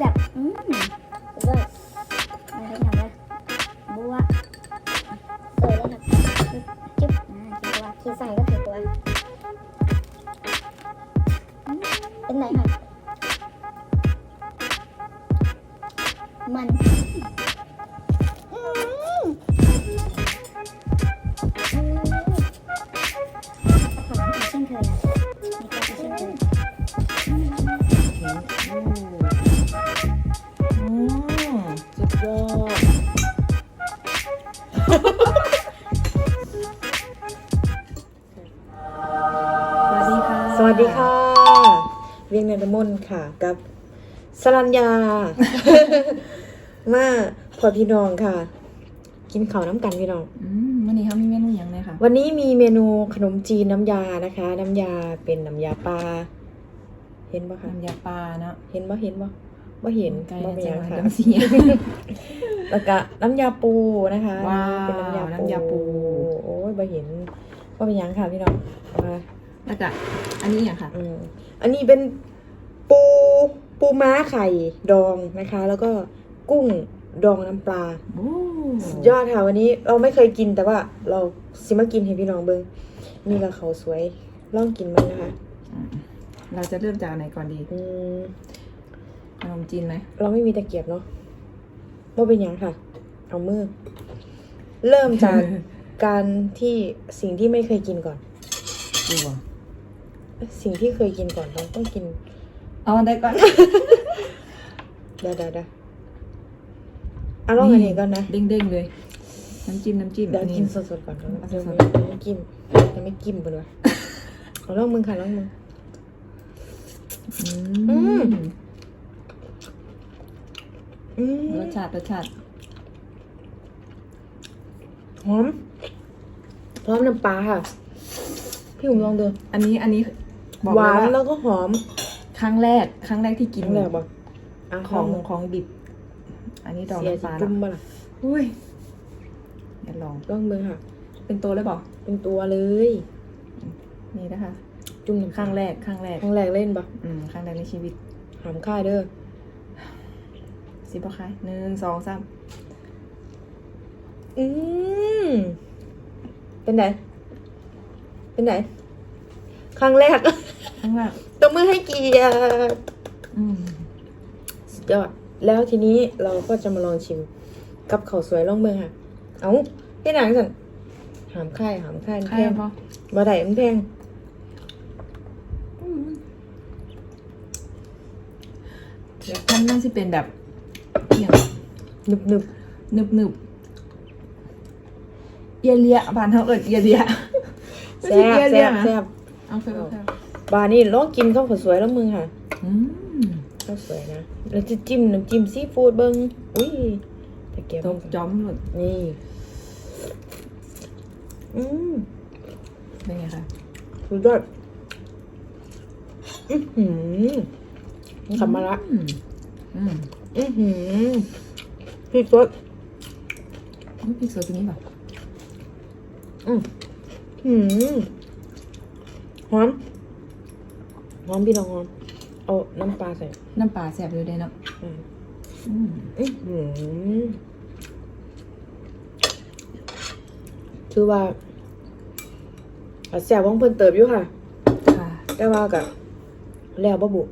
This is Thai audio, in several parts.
แบบ ค่ะ กับสรัญญา มาพอพี่น้องค่ะ กินข้าวน้ำกันพี่น้อง อืมวันนี้เขามีเมนูอย่างไรคะวันนี้มีเมนูขนมจีนน้ำยานะคะ น้ำยาเป็นน้ำยาปลาเห็นปะคะน้ำยาปลาเนาะเห็นปะเห็นปะว่าเห็นไก่บ่เป็นหจะยังมาค่ะดำเสีย แล้วก็น้ำยาปูนะคะว้าวเป็นน้ำยาน้ำยาปู โอ้ยบ่เห็นว่าเป็นหยังค่ะพี่น้องมาแล้วก็อันนี้อย่างค่ะ อืมอันนี้เป็น ปูปูม้าไข่ดองนะคะ แล้วก็กุ้งดองน้ำปลาโอ้สุดยอดค่ะวันนี้เราไม่เคยกินแต่ว่าเราซิมากินให้พี่น้องเบิงนี่ก็เขาวสวยลองกินมั้งนะคะอืมเราจะเริ่มจากอันไหนก่อนดีอืมขนมจีนไหมเราไม่มีตะเกียบเนาะว่าเป็นหยังค่ะ เอามือ เริ่มจากการที่สิ่งที่ไม่เคยกินก่อน ดูอะสิ่งที่เคยกินก่อนต้องต้องกิน เอาได้ก่อน เดี๋ยวเดี๋ยวเดี๋ยวเอาลองอันนี้ก่อนนะเด้งๆเลย น้ำจิ้มน้ำจิ้มเดี๋ยวนี่กินสดๆก่อนก่อนเอาเดี๋ยวสดไม่กินจะไม่กินไปเลยเอาลองมึงค่ะลองมึงอือืมมอืมรสชาติรสชาติหอมพร้อมน้ำปลาค่ะ พี่หุมลองดูอันนี้อันนี้บอกหเลวายนว่า แล้วก็หอม ครั้งแรก ครั้งแรกที่กินกินแล้วบอกอะของลของดิบ อันนี้ดองเสียน้ำปสิลาจุ่มเนาะบ้าล่ะอุ้ยเดี๋ยวลองลองมือค่ะ เป็นตัวเลยบอกเป็นตัวเลย นี่นะคะ จุ่มน้ำครั้งแรกครั้งแรกครั้งแรกเล่นปะอืมครั้งแรกในชีวิตหอมค่ายเด้อสิบปะคะหนึ่งสองสามอืมเป็นไหนเป็นไหน ครั้งแรกครั้งแรกตบมือให้เกียรติอืมสุดยอด แล้วทีนี้เราก็จะมาลองชิม กับข้าวสวยล่องเมืองค่ะ เอาพี่หนังสันหามค่ายหามค่ายมันใครแพงพอบ่ได้มันแพงอืมเดี๋ยวท่านน่าจะเป็นแบบอย่างนึบนึบหนึบหนึบเอียเลียบานเขาเอิดเอียเลียแซ่บไม่ใช่เอียเลีแซ่ยบนะแซ่บ เอาเคยเอาเคยบาร์นี่ลองกินข้าวสวยล่องเมืองค่ะอืมข้าวสวยนะแล้วจะจิ้มน้ำจิ้มซีฟู้ดเบิ้งอุ้ยตะเกียบตบจอมหมดนี่อืมเป็นไงคะสุดยอดอือหือสัมมาระอืมอืมอือหือพริกสดอุ๊ยพริกสดตรงนี้แบบอืมหืม หอมหอมพี่น้องหอมเอาน้ำปลาใส่น้ำปลาแซ่บเลยได้เนาะอืมอืมอื้อหือคือว่าอะแซ่บว่องเพิ่นเติบอยู่ค่ะ ค่ะ แต่ว่ากับแล้วบ่บุ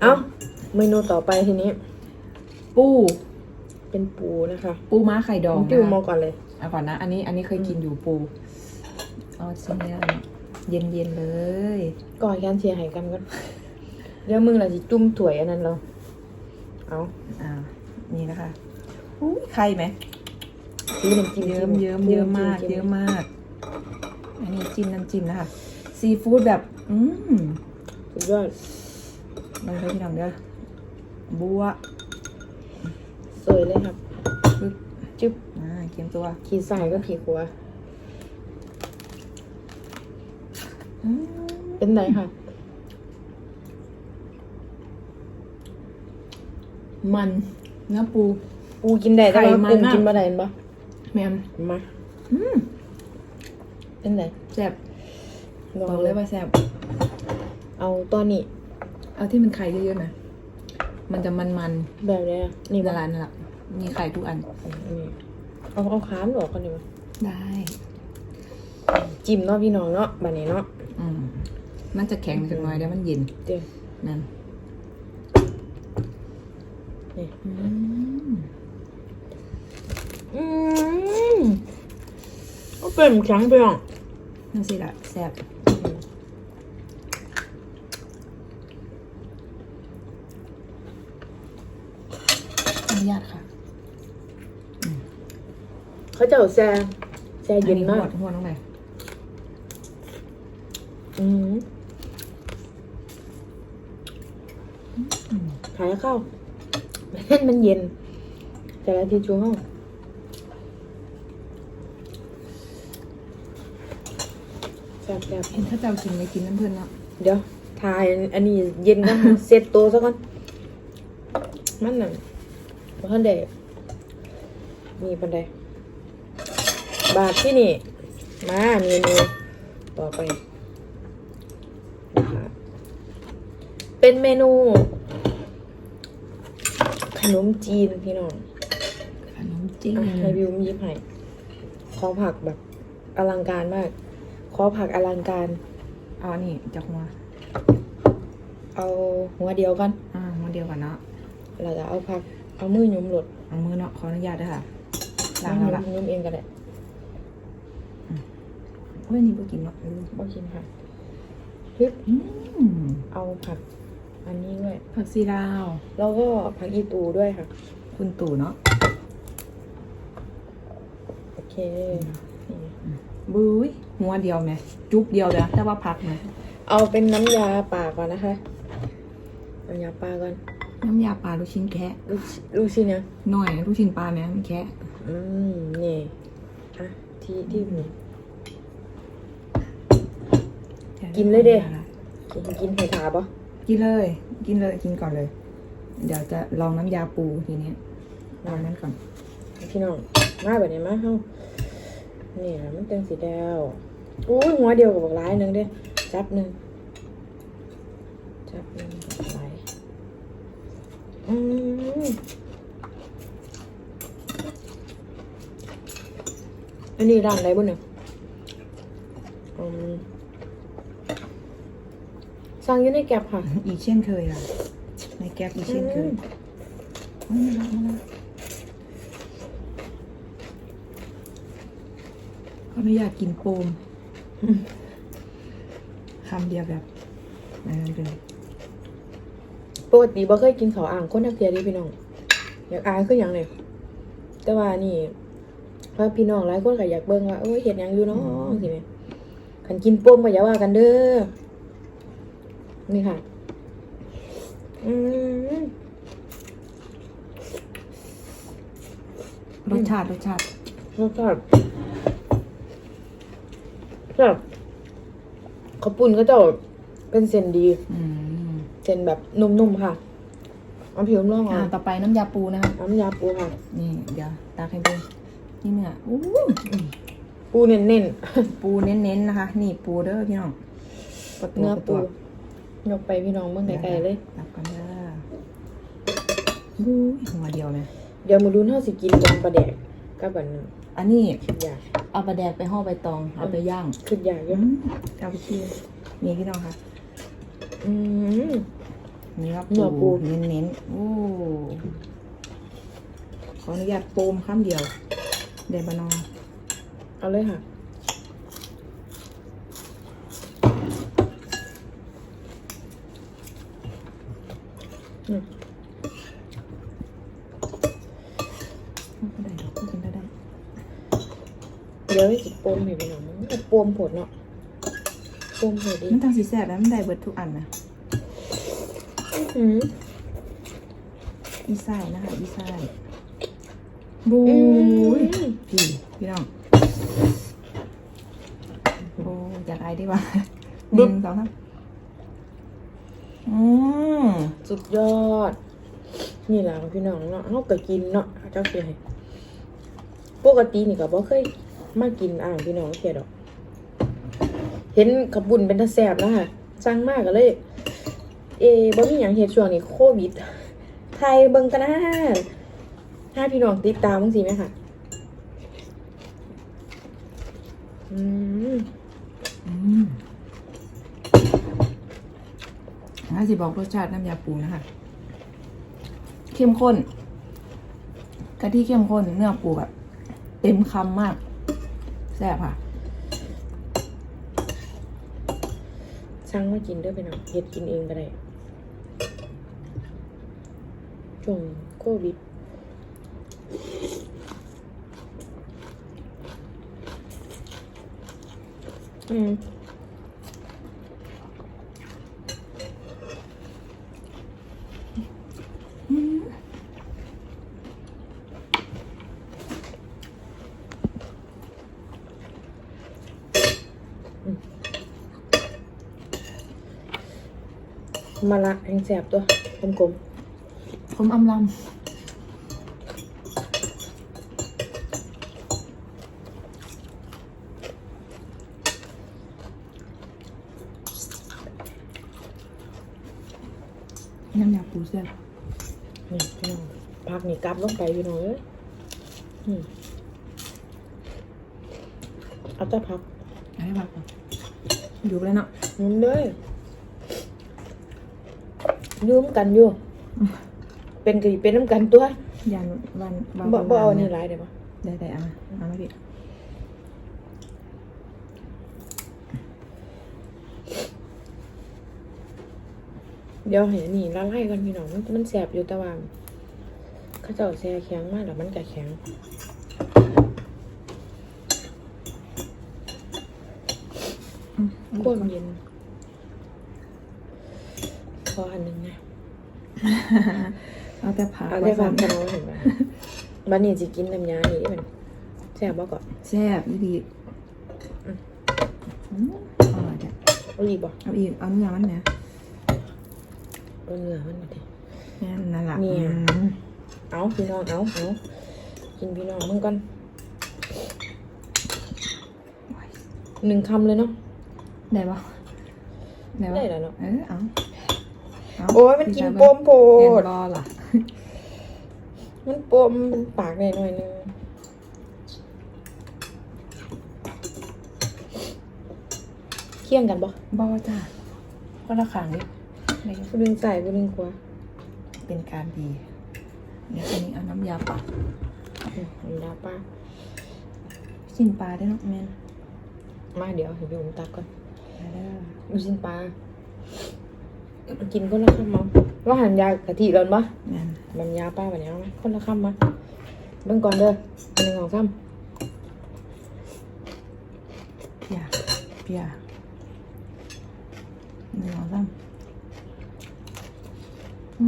เอาเมนูต่อไปทีนี้ ปู เป็นปูนะคะปูม้าไข่ดองพี่อูนะมคะองก่อนเลย เอาก่อนนะ อันนี้ อันนี้เคยกินอยู่ปู เอาชิ้นนี้แล้วกัน เย็นเย็นๆเลยก่อนการเชียร์ให้กันก่อนเดี๋ยวมึงล่ะสิจุ่มถ้วยอันนั้นเราเอาอ่านี่นะคะอุ้ยไข่ไหมซื้อน้ำจิ้มเยิ้มจิ้เยิ้มเยิ้มมากจิ้เยิ้มมากอันนี้จิ้มน้ำจิ้มนะคะซีฟู้ดแบบ อืมสุดยอดลองใช้พี่น้องเด้อบัวสวยเลยครับปึ๊บจึ๊บอ่าเกียมตัว ขีดใส่ก็ขีดหัว อืม เป็นไหนค่ะ มันเนื้อปู ปูกินได้แต่ว่าไข่มันกุ้งมาก กินบ่ได้เห็นปะแมมมาอืมเป็นไหนแซ่บบอกเลยว่าแซ่บเอาตอนนี้เอาที่มันไข่เยอะๆหน่อยมันจะมันแบบนี้นะๆนี่นี่บ้าร้านนั่นแหละมีไข่ทุกอันนี่เอาเอาค้ามหรอกคนนี้มาได้ จิ้มเนาะพี่น้องเนาะบัดนี้เนาะ อืมมันจะแข็งจังหน่อยเดี๋ยวมันเย็นเดี๋ยวนั่นนี่อืมอืมเอาเป็นแข็งไปอะนั่นสิละแซ่บอนุญาตค่ะเขาจะเอาแซ่แซ่เย็นมากอัหัวน้องไหน อืมขายข้าวเล่นมันเย็นแต่ละทีชูห้องแซ่บแซ่บเห็นถ้าเจ้ากินไม่กินน้ำเพื่อนเนาะเดี๋ยวทายอันนี้เย็นนะเซ็ตโตวซะก่อนมันน่ะบ่ทันได้มีปันใดบาทที่นี่ มาเมนูต่อไปนะคะ เป็นเมนู ขนมจีนพี่น้องขนมจีนอะให้วิวมีบให้ขอผักแบบอลังการมาก ขอผักอลังการเอาอันนี้จากหัวเอาหัวเดียวกันอ่าหัวเดียวกันเนาะเราจะเอาผัก เอามือหยุมหลดเอามือเนาะขออนุญาตด้วยค่ะล้าล้างงแล้วล่ะหยุมเองก็ได้เฮ้ยนี่บ่กินเนาะบ่กินค่ะฮึบอืมเอาผัก อันนี้ด้วย ผักซีดาว แล้วก็ผักอีตูด้วยค่ะ คุณตู่เนาะโอเคนี่บุ้ยหัวเดียวไหมจุ๊บเดียวเลยนะแต่ว่าพักไหมเอาเป็นน้ำยาป่าก่อนนะคะ น้ำยาป่าก่อน น้ำยาปลาลูกชิ้นแคะลูกชิลูกชิ้นเนี่ยหน่อยลูกชิ้นปลาไหมมันแคะอืม นี่อะที่ที่หมูกินเลยเด้ กินกินไห่ถาปะ กินเลย กินเลยกินก่อนเลย เดี๋ยวจะลองน้ำยาปูทีนี้ลองนั้นก่อนพี่น้องมาแบบนี้มาเฮ้านี่นะมันเป็นสีแดงอู้ยหัวเดียวกับบักร้ายหนึ่งเด้จับหนึ่งจับหนึ่งบักร้ายอืมอันนี้ร้านอะไรบุญเนี่ยอืม สั่งอยู่ในแก็บค่ะ อีกเช่นเคยอะในแก๊ปอีกเช่นเคยโอ้ยมาแล้วมาแล้วก็ไม่อยากกินโปมคำเดียวแบบนั้นเลยปกติบ่เคยกินข้าวอ่างคนนักเรียนเดิพี่น้อง อยากอายคืออย่างเนี่ยแต่ว่านี่พาพี่น้องหลายคนก็อยากเบิ่งว่าเอ้ยเฮ็ดหยังอยู่เนาะสิแม่คันกินป้มก็อย่าว่ากันเด้อ นี่ค่ะอืมรสชาติรสชาติรสชาติแบบข้าวปุ้นก็จะเป็นเส้นดีอืมเส้นแบบนุ่มๆค่ะเอาผิวล่องอ่าอะ ต่อไปน้ำยาปูนะคะน้ำยาปูค่ะ นี่เดี๋ยวตาใครดูนี่เนื้ออู้ปูเน้นปูเน้นๆนะคะ นี่ปูเด้อพี่น้องประๆตูเนื้อประปูตู ยกไปพี่น้องเบิ่งไกลๆเลยรับกันเด้อบู๊ยหัวเดียวไหมเดี๋ยวมาดูเท่าสิกินยำปลาแดกกับอันนั้นอันนี้ขึ้นยากเอาปลาแดกไปห่อใบตอง เอาไปย่างขึ้นยากเยอือะมเอาไปชิมนี่พี่น้องค่ะ อืมเนื้อเนื้อปูปูเน้นๆโอ้ขออนุญาตโปมข้ามเดียวเดบานองเอาเลยค่ะ อืม ก็ ได้ดอกก็กินได้ได้ เดี๋ยวให้สิปมให้พี่น้องมันก็ปมผดเนาะปมผดดีมันทางสีแสบแล้วมันได้เบิดทุกอันนะอืมอีไส้นะคะอีไส้บูอื๊ยมพี่พี่น้องโอ้อยากไอดีว่าหนึ่งสองสามอืม สุดยอด นี่แหละพี่น้องเนาะเฮาก็กินเนาะเจ้าเสียปกตินี่ก็บ่เคยมากินอ่างพี่น้องเสียดอก เห็นขบุญเป็นตาแสบแล้วค่ะสั่งมากก็เลย เอบ่มีหยังเฮ็ดช่วงนี้โควิด ไทยเบิ่งกันนะถ้าพี่น้องติดตามจังซี่ไหมค่ะ อืม อืม ถ้าสิบอกรสชาติน้ำยาปูนะคะ เข้มข้นกะทิเข้มข้นเนื้อปูแบบเต็มคำมากแซ่บค่ะสั่งมากินเด้อพี่น้องเฮ็ดกินเองก็ได้ช่วงโควิดอืม มาละแห่งแสบตัวกลมผมอำลำน้ำยาปูแซ่บๆนี่พี่น้องพักนี่กลับลงไปพี่น้องเอ้ยอืมเอาแต่พักอะไรบ้างอยู่เลยเนาะนุ่มเลย ยืมกันอยู่ เป็นกี่เป็นน้ำกันตัว ยันวันวันบ่บ่เอาวันี่หลายได้ปะได้ได้เอามาเอามาพี่เดี๋ยวให้อันนี่ละลายกันพี่น้องมันมันแสบอยู่แต่ว่าเขาเจ้าแช่แข็งมากแล้วมันก็แข็งอืมขั้วมันเย็น พออันหนึงนะเอาแต่ผักเอาได้ฟังไว้พะก่อนโล้เห็นไหมบันนี้จะกินน้ำยานี่มันแซ่บบ่ก่อนแซ่บดีดีอืมอืมอร่อยจ้ะเอาอีกบ่เอาอีกเอาเนื้อมันเนี่ยเอาเนื้อมันมาดินี่นนั่นแหละเนี่ยอืมเอาพี่น้องเอาเอากินพี่น้องมึงก่อนหนึ่งคำเลยเนาะได้ปะได้ปะได้แล้วเนาะเออเอาเาโอ้ยมันกินโปมโพเรียดนรอล่ะ มันปมมันปากได้หน่อยนึงเคี่ยงกันบ่บอจ้าก็ละขางนิดได้อยู่กูดึงใส่กูดึงขวาเป็นการดีเดี๋ยวอันนี้เอาน้ำยาปลาอืมน้ำยาป้าชิ้นปลาได้เนาะแม่นมาเดี๋ยวให้พี่ผมตักก่อนได้เด้อลูกชิ้นปลา กินคนละคำมั้งว่าหันยากะทิร้อนปะแม่นมันยาป้าแบบนี้เอาไหมคนละคำมาเบิ่งก่อนเด้ออันหนึ่งของคเพียเพียหนึ่งสองสามอื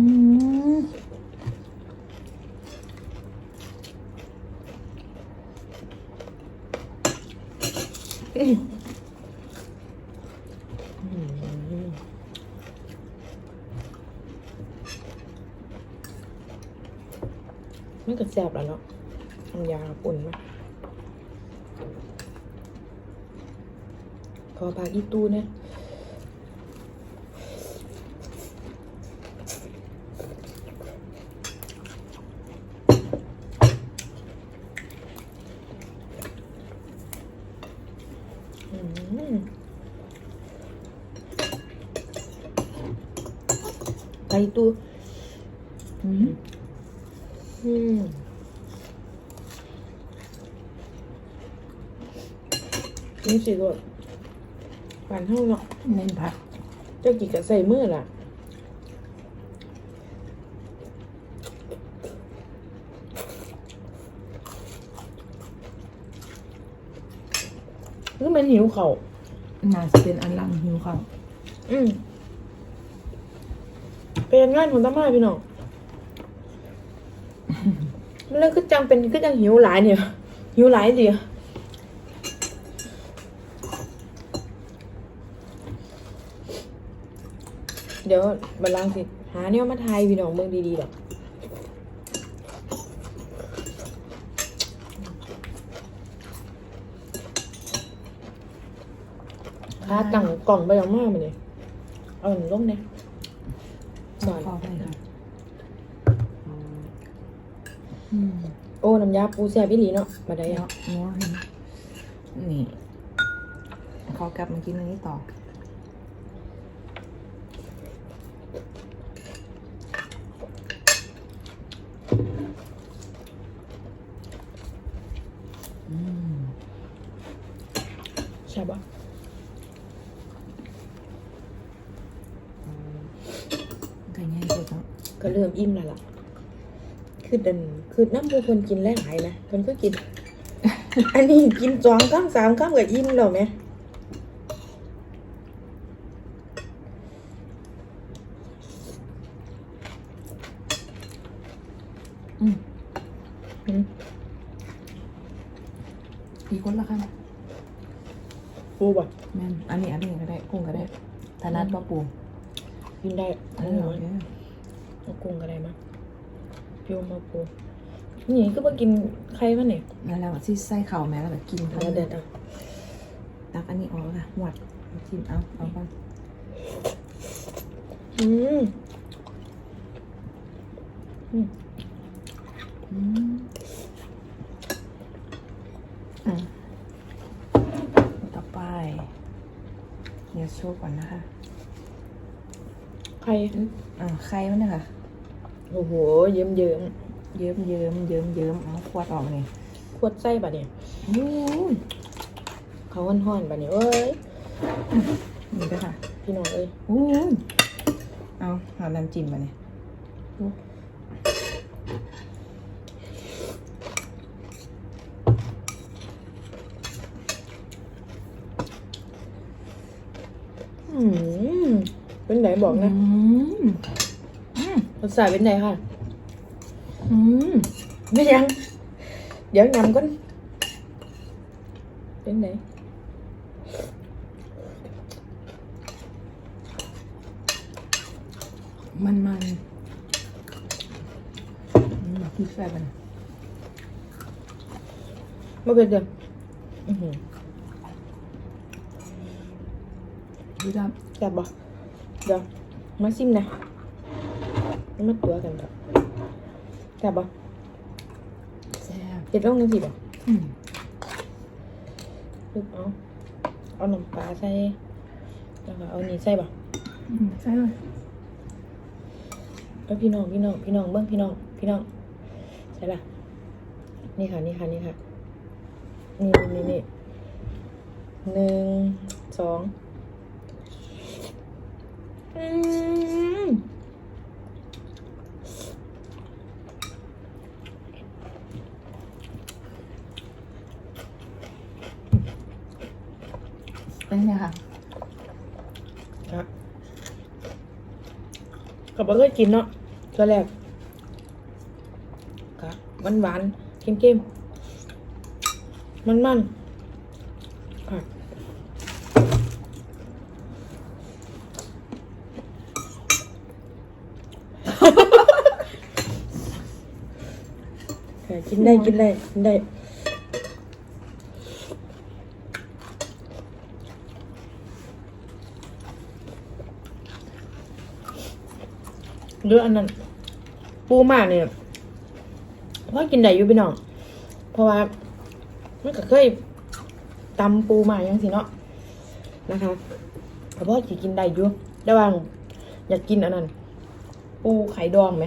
มำอืมมันก็แซ่บแล้วเนาะน้ำยาปุ่นมา ขอพากอีตู้เนี่ยอืมไปอีตู้อืมอืมนี่สิก็ หวานเท่าเนาะเน้นผักเจ้ากี่กะใส่มือล่ะนี่มันหิวเขา่าวน่าจะเป็นอันลังหิวข้าวอืมเป็นงานของตามาพี่น้องมันเลยก็จังเป็นก็จังหิวหลายเนี่ยหิวหลายดิ เดี๋ยวบัลลังก์สิ หาเนี่ยมาทายพี่น้องเมืองดีๆหรอกค้าตั้งกล่องไปยังมากมาเลยเอาหนึ่งลงเนี่ยสอนขอไปค่ะอืมโอ้น้ำยาปูแซ่บอีหลีเนาะมาได้เดี๋ยยัวงนัวเห็นไหมนี่ขอกลับมากินอันนี้ต่ออืม ใช่ปะ ไก่ง่ายสุดเนาะ ก็เริ่มอิ่มแล้วล่ะ คือดัน คือน้ำปูคนกินหลายๆนะคนก็กิน อันนี้กินสองข้ามสามข้ามกับอิ่มแล้วไหมอืมอืมอีกคนละค่ะปูบ่แม่นอันนี้อันนี้ก็ได้กุ้งก็ได้ถนัดปะปูกินได้เอเอาอหโอน่อยเคเอากุ้งก็ได้มั้ยโยมมาปู นี่ก็มากินไข่มันเนี่ยแล้วเราที่ไส้เข่าแม่แล้วแบบกินทั้งเอาเดืเด็อดดอะตักอันนี้ออกแล้วค่ะหวดชิมเอาเอาก่อนอืมอืมอืมต่อไปเดี๋ยวโชว์ก่อนนะคะไข่อ่าไข่มันนะคะโอ้โห เยิ้มเยิ้ม เยิ้มเยิ้มเยิ้มเยิ้มเอาขวดออกเลยๆขวดไส้ปะเนี่ยอู้ยเขาห่อนๆปะเนี่ยเอ้ยนี่ด้วยค่ะพี่น้องเอ้ยอู้ยเอาหาน้ำจิ้มมาเนี่ยอืมเป็นไหนบอกนะอืมอืมรสชาติเป็นไหนค่ะ อืมไม่ยังเดี๋ยวยำก่อนเป็นไหนมันมันอืมพี่แแซ่บบ่เดี๋ยวมาซิมนะมาตัวกันครับแซ่บบ่แซ่บเจ็ดลงกันสิบ่อืมปึ๊บเอา เอาน้ำปลาใส่แล้วก็เอานี่ใส่บ่อืมใช่เลยเอาพี่น้องพี่น้องพี่น้องเบิ้งพี่น้องพี่น้องใช่ป่ะนี่ค่ะนี่ค่ะนี่ค่ะนี่นี่นี่หนึ่งสองอืม เป็นไงค่ะครับก็บ่เคยกินเนาะตัวแรกครับหวานหวานๆเค็มเค็มมันมันๆค่ะค่ะกินได้กินได้กินได้ หรืออันนั้น ปูมากเนี่ยว่ากินได้อยู่พี่น้อง เพราะว่ามันก็เคยตำปูมาอย่างสิเนาะนะคะแต่ว่าสิกินได้อยู่แต่ว่าอยากกินอันนั้น ปูไข่ดองไหม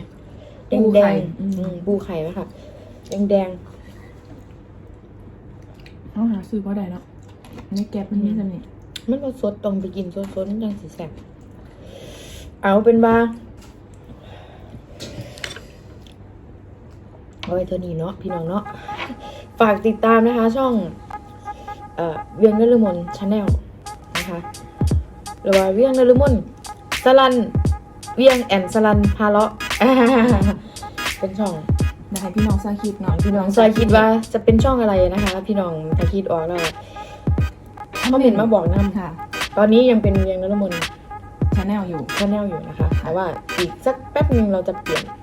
แดงปูแดไข่งอืมปูไข่ไหมคะแดงแดงเอาหาซื้อเพราะใดเนาะในแก๊ปมันมีสนิทๆมันก็สดต้องไปกินสดๆมันยังสิแซ่บเอาเป็นว่า เอาไว้เท่านี้เนาะพี่น้องเนาะฝากติดตามนะคะช่องเอ่อเวียงนฤมลชาแนลนะคะหรือว่าเวียงนฤมลสลันเวียงแอนสลันพาเลาะอ่าเป็นช่องเดี๋ยวให้พี่น้องซอยคิดหน่อยพี่น้องซอยคิดว่าจะเป็นช่องอะไรนะคะ พี่น้องถ้าคิดออกแล้วมาเห็นมาบอกนะค่ะ ตอนนี้ยังเป็นเวียงนฤมลชาแนลอยู่ชาแนลอยู่นะคะแต่ว่าอีกสักแป๊บหนึ่งเราจะเปลี่ยนเป็น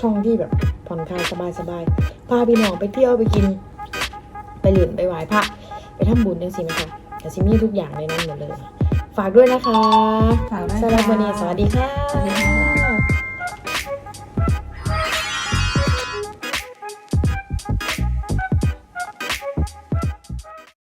ช่องที่แบบผ่อนคลายสบายๆพาพี่น้องไปเที่ยวไปกิน ไปเล่นไปไหว้พระไปทำบุญจังสินะคะแต่แต่ซิมีทุกอย่างในนั้นหมดเลย ฝากด้วยนะคะฝากด้วยค่ะสำหรับวันนี้สวัสดีค่ะสวัสดีค่ะ